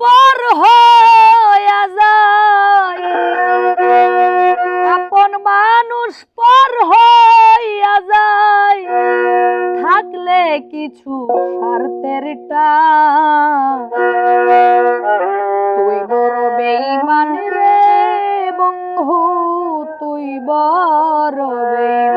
পর হইয়া আপন মানুষ পর হইয়া যায়। থাকলে কিছু স্বার্থের তুই বড় বেইমান রে বন্ধু, তুই বড় বেইমান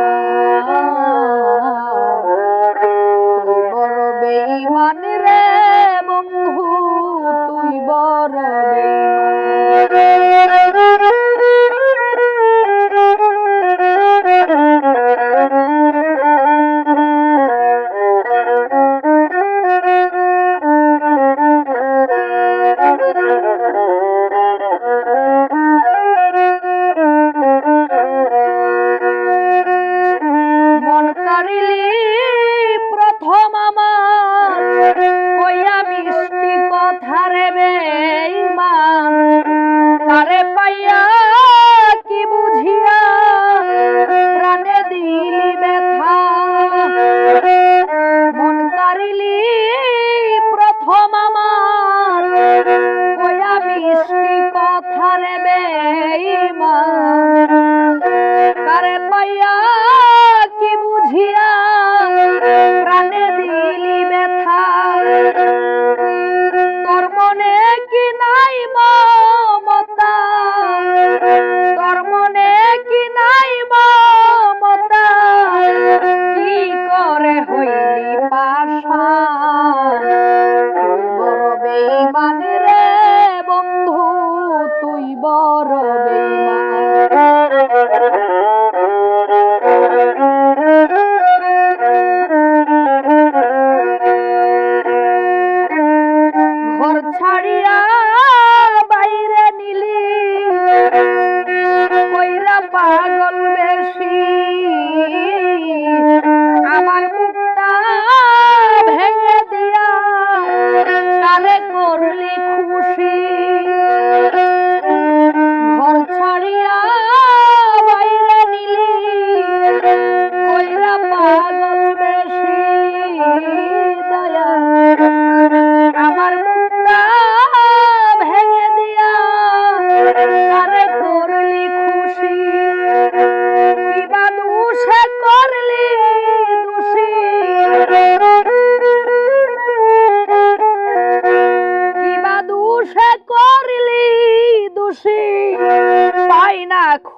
আসে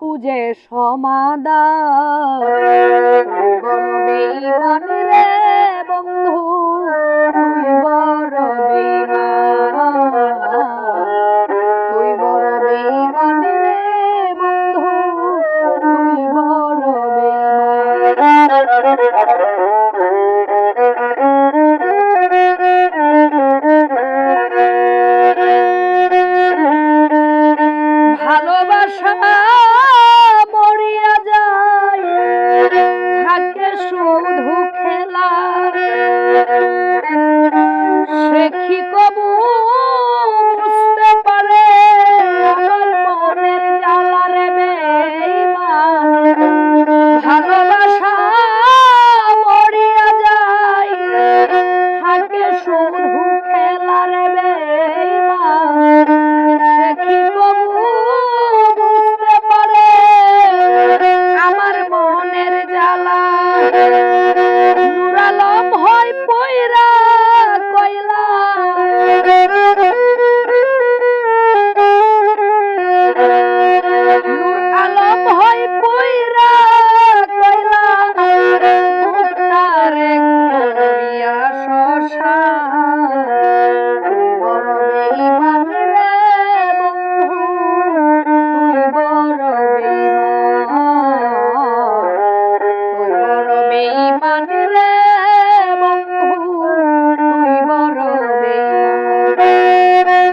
খুঁজে সমাদ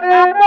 Thank you.